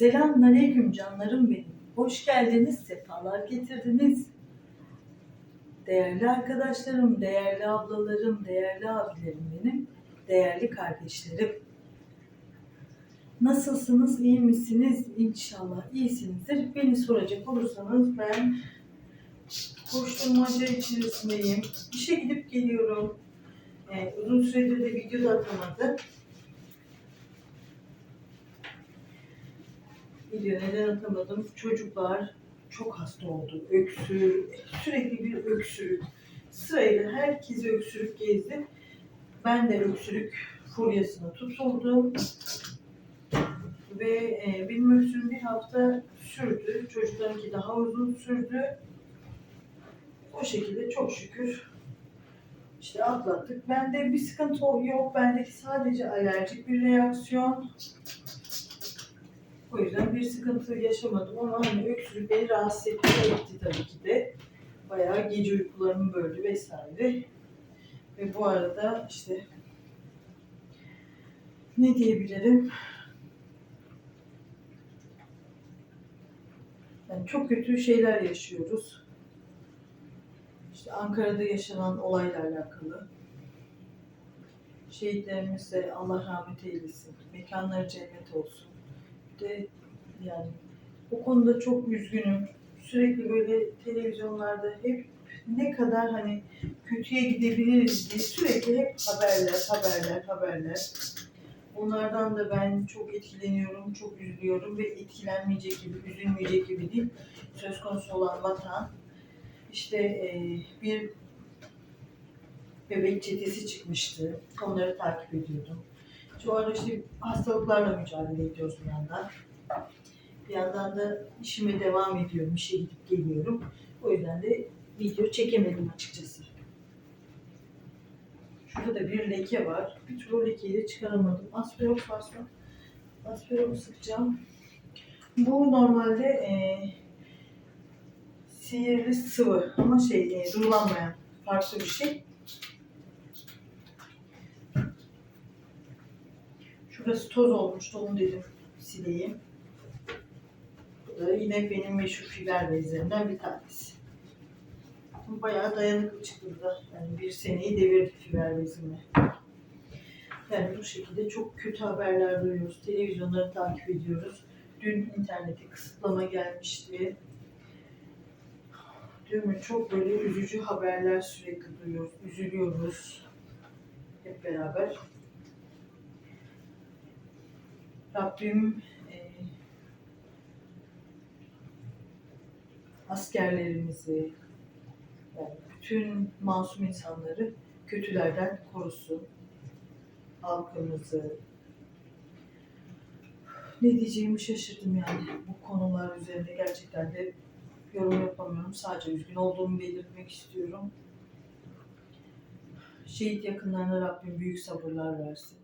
Selamünaleyküm canlarım benim. Hoş geldiniz, sefalar getirdiniz. Değerli arkadaşlarım, değerli ablalarım, değerli abilerim benim, değerli kardeşlerim. Nasılsınız, iyi misiniz? İnşallah iyisinizdir. Beni soracak olursanız ben koşturmaca içerisindeyim. İşe gidip geliyorum. Ee, uzun süredir de video da atamadım. Video neden atamadım? Çocuklar çok hasta oldu. Öksür, sürekli bir öksürük. Sırayla herkes öksürük gezdi. Ben de öksürük furyasına tutuldum. Ve e, benim öksürüğüm bir hafta sürdü. Çocuklarınki daha uzun sürdü. O şekilde çok şükür işte atlattık. Bende bir sıkıntı yok. Bendeki sadece alerjik bir reaksiyon. O yüzden bir sıkıntı yaşamadım ama hani öksürük beni rahatsız etti, etti tabii ki de. Bayağı gece uykularımı böldü vesaire. Ve bu arada işte ne diyebilirim? Yani çok kötü şeyler yaşıyoruz. İşte Ankara'da yaşanan olayla alakalı. Şehitlerimize Allah rahmet eylesin. Mekanları cennet olsun de yani o konuda çok üzgünüm. Sürekli böyle televizyonlarda hep ne kadar hani kötüye gidebiliriz diye sürekli hep haberler, haberler, haberler. Onlardan da ben çok etkileniyorum, çok üzülüyorum ve etkilenmeyecek gibi, üzülmeyecek gibi değil. Söz konusu olan vatan. İşte e, bir bebek çetesi çıkmıştı. Onları takip ediyordum. Şu işte hastalıklarla mücadele ediyoruz bir yandan. Bir yandan da işime devam ediyorum, işe gidip geliyorum. O yüzden de video çekemedim açıkçası. Şurada da bir leke var. Bir türlü lekeyi de çıkaramadım. Aspirok varsa aspirok sıkacağım. Bu normalde e, sihirli sıvı ama şey e, durulanmayan farklı bir şey. Şurası toz olmuştu onu dedim sileyim. Bu da yine benim meşhur fiber bezlerinden bir tanesi. Bayağı dayanıklı çıktı da. Yani bir seneyi devirdi fiber bezimle. Yani bu şekilde çok kötü haberler duyuyoruz. Televizyonları takip ediyoruz. Dün internete kısıtlama gelmişti. Değil mi? Çok böyle üzücü haberler sürekli duyuyoruz. Üzülüyoruz. Hep beraber. Rabbim e, askerlerimizi, yani bütün masum insanları kötülerden korusun. Halkımızı. Ne diyeceğimi şaşırdım yani bu konular üzerinde gerçekten de yorum yapamıyorum. Sadece üzgün olduğumu belirtmek istiyorum. Şehit yakınlarına Rabbim büyük sabırlar versin.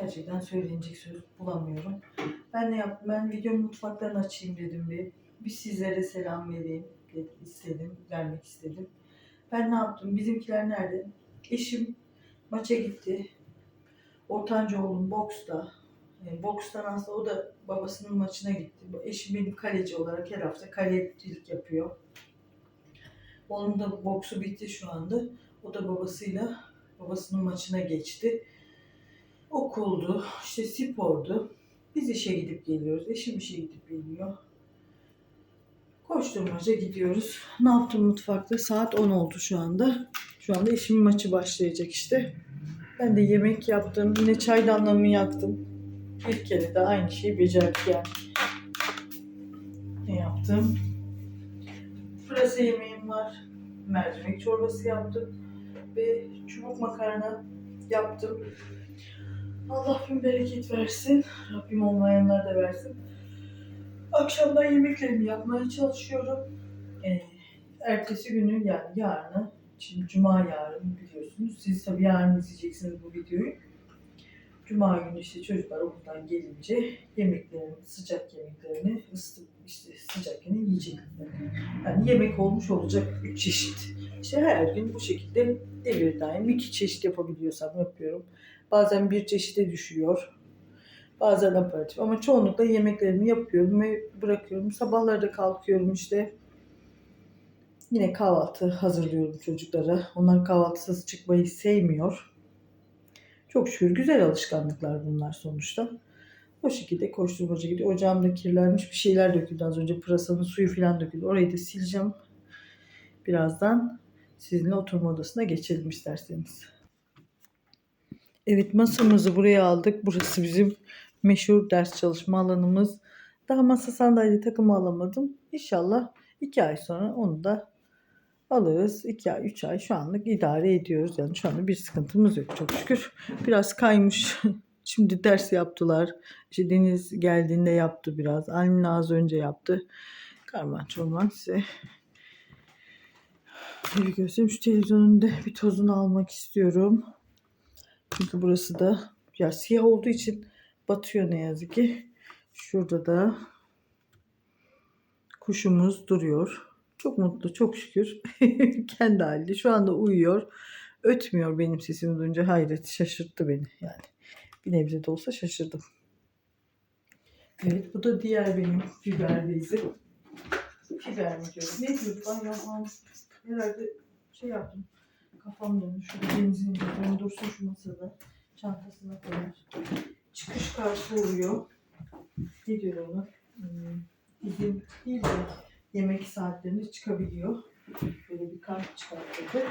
Gerçekten söylenecek söz bulamıyorum. Ben ne yaptım? Ben video mutfaklarını açayım dedim bir. Bir sizlere selam vereyim dedi- istedim, vermek istedim. Ben ne yaptım? Bizimkiler nerede? Eşim maça gitti. Ortanca oğlum boksta. E, bokstan aslında o da babasının maçına gitti. Eşim benim kaleci olarak her hafta kalecilik yapıyor. Onun da boksu bitti şu anda. O da babasıyla babasının maçına geçti okuldu, işte spordu. Biz işe gidip geliyoruz. Eşim işe gidip geliyor. Koşturmaca gidiyoruz. Ne yaptım mutfakta? Saat 10 oldu şu anda. Şu anda eşimin maçı başlayacak işte. Ben de yemek yaptım. Yine çaydanlığımı yaktım. Bir kere de aynı şeyi becerdik yani. Ne yaptım? Pırasa yemeğim var. Mercimek çorbası yaptım. Ve çubuk makarna yaptım. Allah bin bereket versin. Rabbim olmayanlar da versin. Akşamdan yemeklerimi yapmaya çalışıyorum. Ee, ertesi günü yani yarını, şimdi cuma yarın biliyorsunuz. Siz tabii yarın izleyeceksiniz bu videoyu. Cuma günü işte çocuklar okuldan gelince yemeklerini, sıcak yemeklerini ısıtıp işte sıcakken yiyecekler. Yani yemek olmuş olacak üç çeşit. İşte her gün bu şekilde devir daim iki çeşit yapabiliyorsam yapıyorum. Bazen bir çeşide düşüyor. Bazen aparatif ama çoğunlukla yemeklerimi yapıyorum ve bırakıyorum. Sabahları da kalkıyorum işte. Yine kahvaltı hazırlıyorum çocuklara. Onlar kahvaltısız çıkmayı sevmiyor. Çok şükür güzel alışkanlıklar bunlar sonuçta. O şekilde koşturmaca gidiyor. Ocağımda kirlenmiş bir şeyler döküldü az önce. Pırasanın suyu falan döküldü. Orayı da sileceğim. Birazdan sizinle oturma odasına geçelim isterseniz. Evet masamızı buraya aldık. Burası bizim meşhur ders çalışma alanımız. Daha masa sandalye takımı alamadım. İnşallah iki ay sonra onu da alırız. 2 ay, 3 ay şu anlık idare ediyoruz. Yani şu anda bir sıkıntımız yok çok şükür. Biraz kaymış. Şimdi ders yaptılar. İşte Deniz geldiğinde yaptı biraz. Almina az önce yaptı. Karman çorman size bir göstereyim. Şu televizyonun da bir tozunu almak istiyorum. Çünkü burası da ya siyah olduğu için batıyor ne yazık ki. Şurada da kuşumuz duruyor. Çok mutlu, çok şükür. Kendi halinde. Şu anda uyuyor. Ötmüyor benim sesimi duyunca. Hayret, şaşırttı beni yani. Bir nebze de olsa şaşırdım. Evet, bu da diğer benim fiber bezi. Fiber mi diyorum? Ne diyorduk? Ay Allah'ım. Herhalde şey yaptım. Kafam döndü. Şurada benzin dursun şu masada. Çantasına koyar. Çıkış kartı oluyor. Ne diyor ona? Hmm, izin değil de yemek saatlerinde çıkabiliyor. Böyle bir kart çıkarttırdı.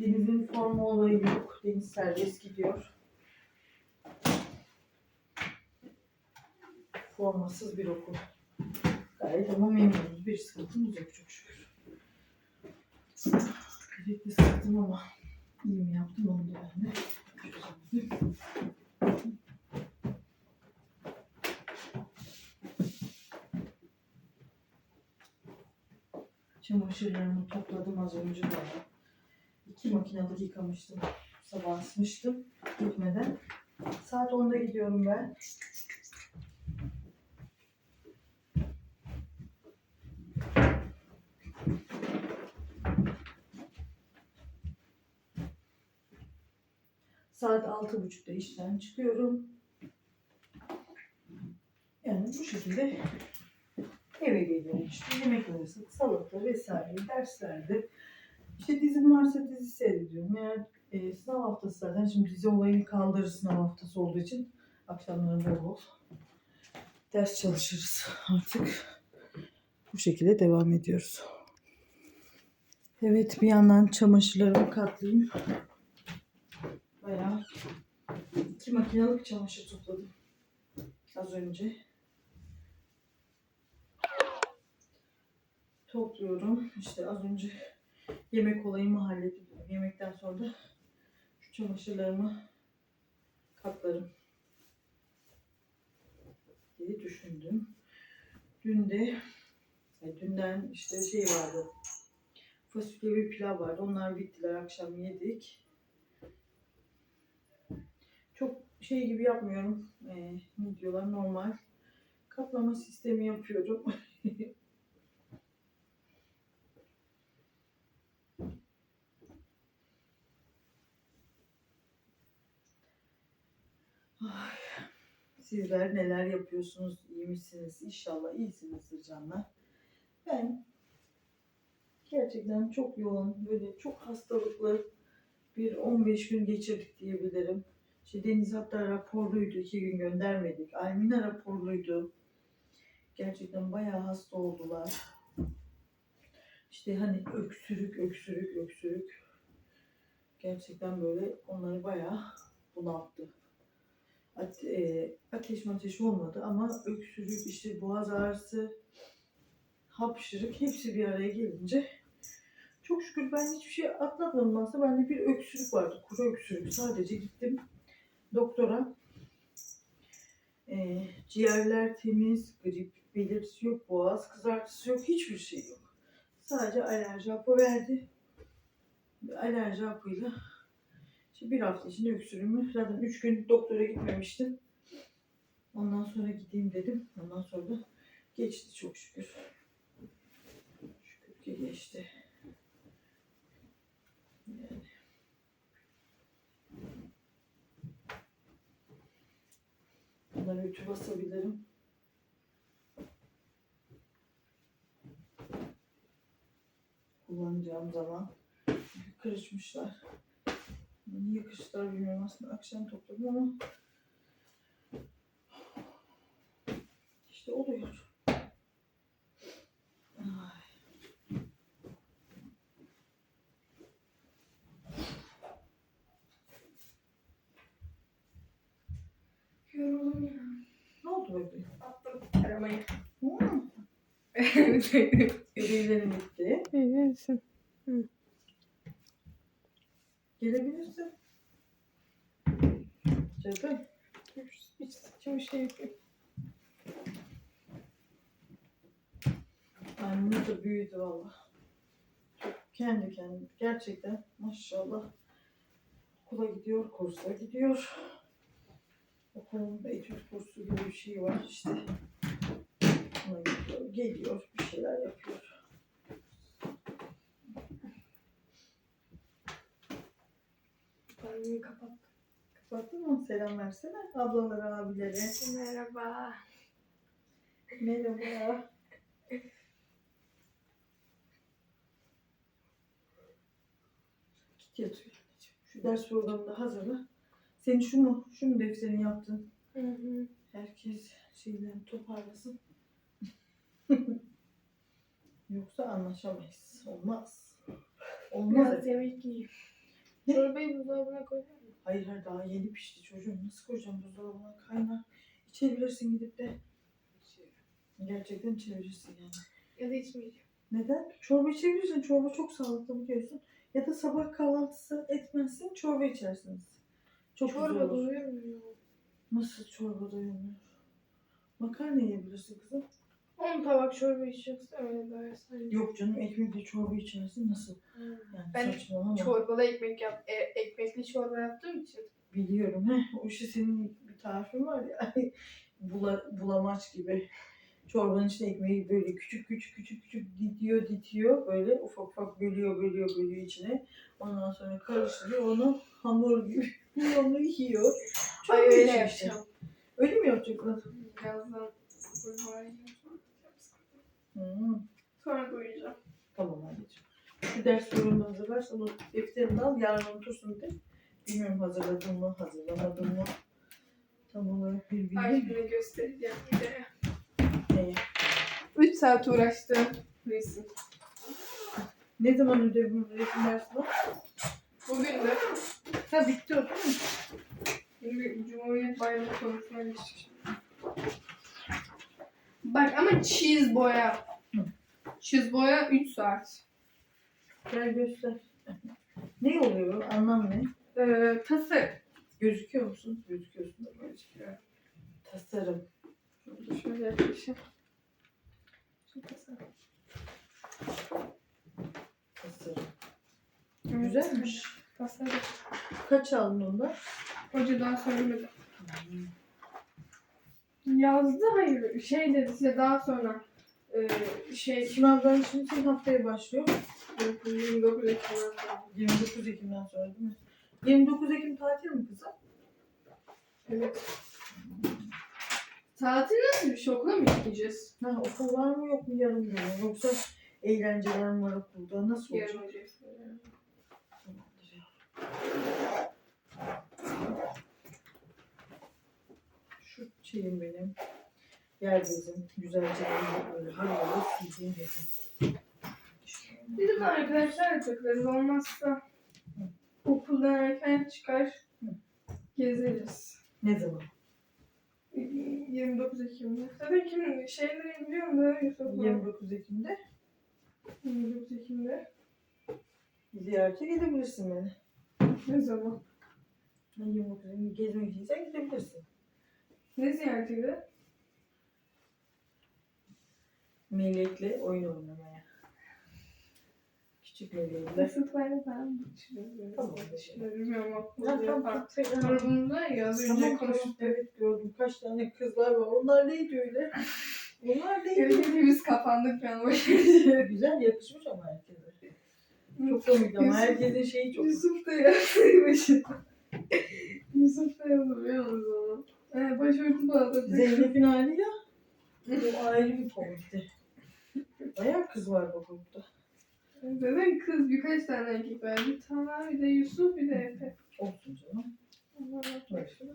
Denizin forma olayı yok. Deniz serbest gidiyor. Formasız bir okul. Gayet ama memnunuz. Bir sıkıntımız yok çok şükür. Sürekli sıktım ama iyi mi yaptım onu da ben de. Çamaşırlarımı topladım az önce daha. İki makinede yıkamıştım. Sabah asmıştım gitmeden. Saat 10'da gidiyorum ben. Saat altı buçukta işten çıkıyorum. Yani bu şekilde eve geliyorum işte. Yemek arası, salata vesaire, derslerde. İşte dizim varsa dizi seyrediyorum. Eğer e, sınav haftası zaten şimdi dizi olayını kaldırır sınav haftası olduğu için akşamları bol bol ders çalışırız artık. Bu şekilde devam ediyoruz. Evet bir yandan çamaşırlarımı katlayayım. Bayağı iki makinelik çamaşır topladım az önce. Topluyorum. İşte az önce yemek olayımı hallettim. Yemekten sonra da şu çamaşırlarımı katlarım diye düşündüm. Dün de e, dünden işte şey vardı. Fasulye ve pilav vardı. Onlar bittiler. Akşam yedik. Çok şey gibi yapmıyorum. Ee, ne diyorlar normal. Kaplama sistemi yapıyorum. Ay, Sizler neler yapıyorsunuz? İyi misiniz? İnşallah iyisinizdir canlar. Ben gerçekten çok yoğun, böyle çok hastalıklı bir 15 gün geçirdik diyebilirim. İşte Deniz hatta raporluydu, iki gün göndermedik. Almina raporluydu. Gerçekten bayağı hasta oldular. İşte hani öksürük, öksürük, öksürük. Gerçekten böyle onları bayağı bunalttı. E, ateş ateş olmadı ama öksürük, işte boğaz ağrısı, hapşırık hepsi bir araya gelince çok şükür ben hiçbir şey atlatmadım aslında. Bende bir öksürük vardı, kuru öksürük. Sadece gittim doktora. E, ciğerler temiz, grip belirtisi yok, boğaz kızartısı yok, hiçbir şey yok. Sadece alerji hapı verdi. Alerji hapıyla işte bir hafta içinde öksürüğümü zaten üç gün doktora gitmemiştim. Ondan sonra gideyim dedim. Ondan sonra da geçti çok şükür. Şükür ki geçti. Bunları ütü basabilirim. Kullanacağım zaman. Kırışmışlar. Niye kırıştılar bilmiyorum aslında akşam topladım ama işte oluyor. Ay. Yoruldum ya. Ne oldu bebeğim? Attım aramayı. Hmm. Ödevlerim bitti. İyisin. Gelebilirsin. Canım. Hiç saçma şey yapayım. Annem de büyüdü valla. Kendi kendine. Gerçekten maşallah. Okula gidiyor, kursa gidiyor. Okulunda etüt kursu gibi bir şey var işte. Ona gidiyor, geliyor, bir şeyler yapıyor. Banyoyu kapat. Kapattın mı? Selam versene ablalara, abilere. Merhaba. Merhaba. Git yatıyor anneciğim. Şu ders programını da hazırla. Senin şu mu? Şu mu defterini yaptın? Hı hı. Herkes şeyden toparlasın. Yoksa anlaşamayız. Olmaz. Olmaz. Biraz yemek yiyeyim. Ne? Çorbayı buzdolabına koyar mısın? Hayır hayır daha yeni pişti çocuğum. Nasıl koyacağım buzdolabına kaynar. İçebilirsin gidip de. Gerçekten içebilirsin yani. Ya da içmeyeceğim. Neden? Çorba içebilirsin. Çorba çok sağlıklı biliyorsun. Ya da sabah kahvaltısı etmezsin çorba içersiniz. Çok Çorba mu? Nasıl çorba doyulmuyor? Makarna yiyebilirsin kızım. 10 tabak çorba içeceksin öyle doyarsan. Yok canım ekmekle çorba içersin nasıl? Hı. Yani Ben saçmalama. Çorbalı ekmek yap, e, ekmekli çorba yaptığım için. Biliyorum. Heh, o işi senin bir tarifin var ya. Bula, bulamaç gibi. Çorbanın içine ekmeği böyle küçük küçük küçük küçük ditiyor ditiyor. Böyle ufak ufak bölüyor bölüyor bölüyor içine. Ondan sonra karıştırıyor. Onu hamur gibi onu yiyor. Çok Ay öyle bir yapacağım. Öyle mi yapacaklar? Birazdan kurbağa yiyeceğim. Hmm. Sonra doyacağım. Tamam anneciğim. Şu ders sorunu hazırlarsan o yarın unutursun de. Bilmiyorum hazırladın mı hazırlamadın mı? Tam olarak bir bilgi Ay günü göstereceğim bir de. Neye? 3 saat uğraştım. Resim. Ne zaman ödevim resim dersi var? Bugün de Ha bitti o değil mi? Şimdi Cumhuriyet Bayramı konusuna geçtik. Bak ama çiz boya. Hı. Çiz boya 3 saat. Gel göster. Ne oluyor? Anlam ne? Ee, tası. Gözüküyor musun? Gözüküyorsun da böyle. Tasarım. Şöyle şöyle yapmışım. Şu tası. Tasarım. Evet. Güzelmiş. Tasarım. Kaç aldın onda? Hocadan söylemedi. Yazdı hayır. Şey dedi size daha sonra e, şey Sınavdan şimdi senin haftaya başlıyor. 29 Ekim'den sonra. 29 Ekim'den sonra değil mi? 29 Ekim tatil mi kızım? Evet. Tatil nasıl bir şey? Okula mı gideceğiz? Ha, okul var mı yok mu yarın günü? Yoksa eğlenceler mi var okulda? Nasıl olacak? Yarın. Tamamdır ya. Şu şeyim benim. Yer bezim. Güzelce böyle böyle havalı sildiğim bezim. Bizim de arkadaşlar takılırız. Olmazsa okuldan erken çıkar gezeriz. Ne zaman? 29 Ekim'de. Zaten kim şeyleri biliyorum da Yusuf 29 Ekim'de 29 Ekim'de. ziyarete gidebilirsin beni. Ne zaman? Ben 29 Ekim'de gezmek istiyorsan gidebilirsin. Ne ziyareti de? Melek'le oyun oynamaya. Küçük Melek'le. Mesutlarla falan düşünüyorum. Tamam. Bilmiyorum aklımda. tamam Tamam. çok fena. Grubumda ya az önce Tamam konuştuk. konuştuk. Evet gördüm. Kaç tane kızlar var. Onlar neydi öyle? Onlar neydi? Hepimiz kapandık ben boş Güzel yakışmış ama herkese. Çok komik ama herkesin şeyi çok Yusuf da başında. Yusuf da biliyor musun onu? Ee, başörtü bağladık. Zeynep'in hali ya. O ayrı bir komikti. Bayağı kız var bu grupta. Zaten kız birkaç tane erkek var. Bir tane bir de Yusuf bir de Efe. Olsun canım.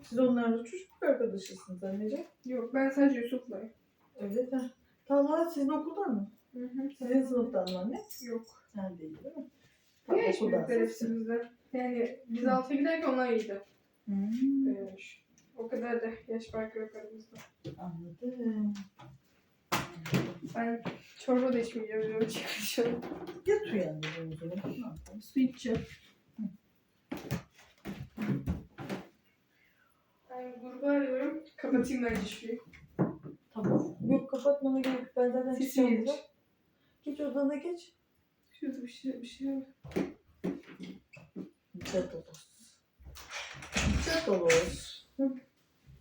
Siz onlarla çocuk arkadaşısınız anneciğim. Yok ben sadece Yusuf'layım. Öyle de. Talha sizin okuldan mı? Hı hı. Sizin sınıftan mı anne? Yok. Sen değil değil mi? Bir yaş Okuldan büyükler. Yani biz altıya giderken onlar iyiydi. Hmm, Büyümüş. O kadar da yaş farkı yok aramızda. anladım. Ben çorba da içmeyeceğim. Öyle çıkışım. Yat uyandırın o zaman. Ne yapalım? Su içeceğim. Ben grubu arıyorum. Kapatayım bence şurayı. Tamam. Yok kapatmana gerek yok. Ben zaten Sesi çıkacağım buradan. Geç odana geç. Şurada bir şey bir şey var. Çatolos. Çatolos. Hı.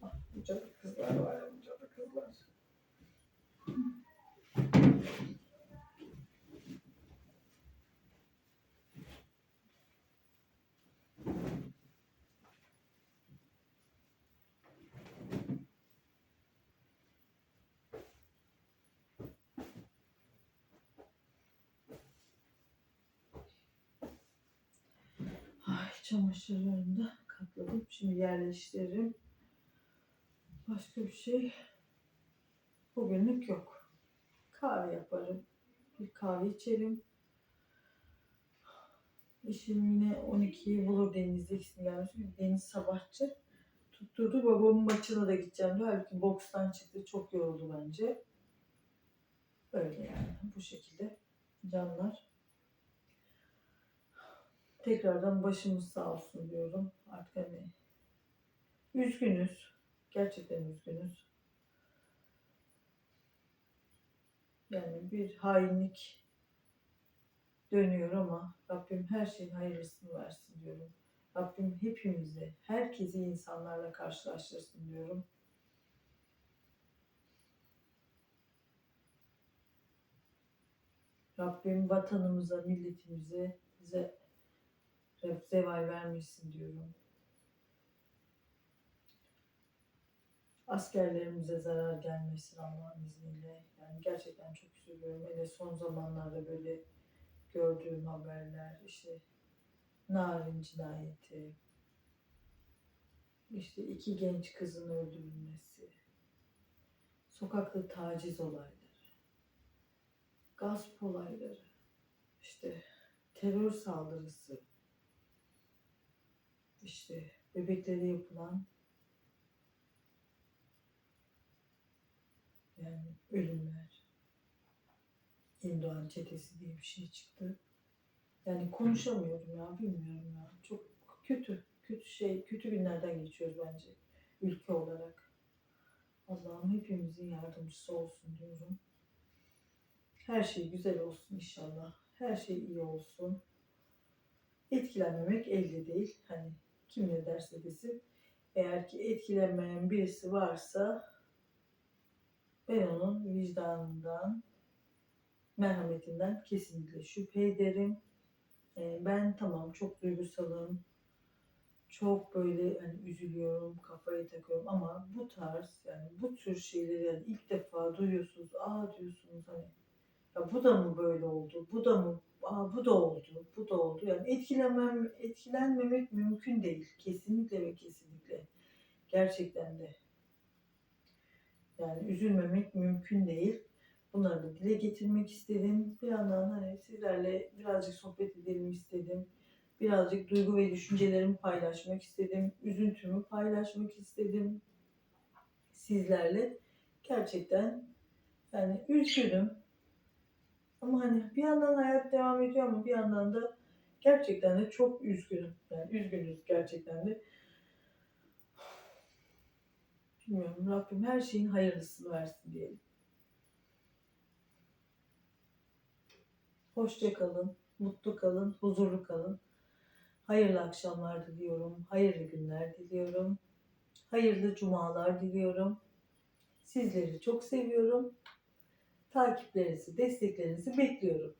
Ah, cadı kızlar var ya. Bu cadı kızlar. Ay çamaşırlarımı da katladım. Şimdi yerleştiririm. Başka bir şey bugünlük yok. Kahve yaparım. Bir kahve içerim. İşim yine 12'yi bulur denizde ikisini gelmiş. Deniz sabahçı. Tutturdu babamın maçına da gideceğim diyor. Halbuki bokstan çıktı. Çok yoruldu bence. Öyle yani. Bu şekilde. Canlar. Tekrardan başımız sağ olsun diyorum. Artık hani üzgünüz. Gerçekten üzgünüz. Yani bir hainlik dönüyor ama Rabbim her şeyin hayırlısını versin diyorum. Rabbim hepimizi, herkesi insanlarla karşılaştırsın diyorum. Rabbim vatanımıza, milletimize, bize zeval vermesin diyorum. Askerlerimize zarar gelmesin Allah'ın izniyle. Yani gerçekten çok üzülüyorum. Hele son zamanlarda böyle gördüğüm haberler işte Narin cinayeti, işte iki genç kızın öldürülmesi, sokakta taciz olayları, gasp olayları, işte terör saldırısı, işte bebeklere yapılan yani ölümler. Hinduan çetesi diye bir şey çıktı. Yani konuşamıyorum ya, bilmiyorum ya. Çok kötü, kötü şey, kötü günlerden geçiyoruz bence ülke olarak. Allah'ım hepimizin yardımcısı olsun diyorum. Her şey güzel olsun inşallah. Her şey iyi olsun. Etkilenmemek elde değil. Hani kim ne derse desin. Eğer ki etkilenmeyen birisi varsa ben onun vicdanından, merhametinden kesinlikle şüphe ederim. Ee, ben tamam çok duygusalım. Çok böyle hani üzülüyorum, kafayı takıyorum ama bu tarz yani bu tür şeyleri yani ilk defa duyuyorsunuz. Aa diyorsunuz hani ya bu da mı böyle oldu? Bu da mı? Aa bu da oldu. Bu da oldu. Yani etkilenmem, etkilenmemek mümkün değil. Kesinlikle ve kesinlikle. Gerçekten de. Yani üzülmemek mümkün değil. Bunları da dile getirmek istedim. Bir yandan hani sizlerle birazcık sohbet edelim istedim. Birazcık duygu ve düşüncelerimi paylaşmak istedim. Üzüntümü paylaşmak istedim. Sizlerle. Gerçekten yani üzgünüm. Ama hani bir yandan hayat devam ediyor ama bir yandan da gerçekten de çok üzgünüm. Yani üzgünüz gerçekten de. Bilmiyorum Rabbim her şeyin hayırlısını versin diyelim. Hoşça kalın, mutlu kalın, huzurlu kalın. Hayırlı akşamlar diliyorum, hayırlı günler diliyorum. Hayırlı cumalar diliyorum. Sizleri çok seviyorum. Takiplerinizi, desteklerinizi bekliyorum.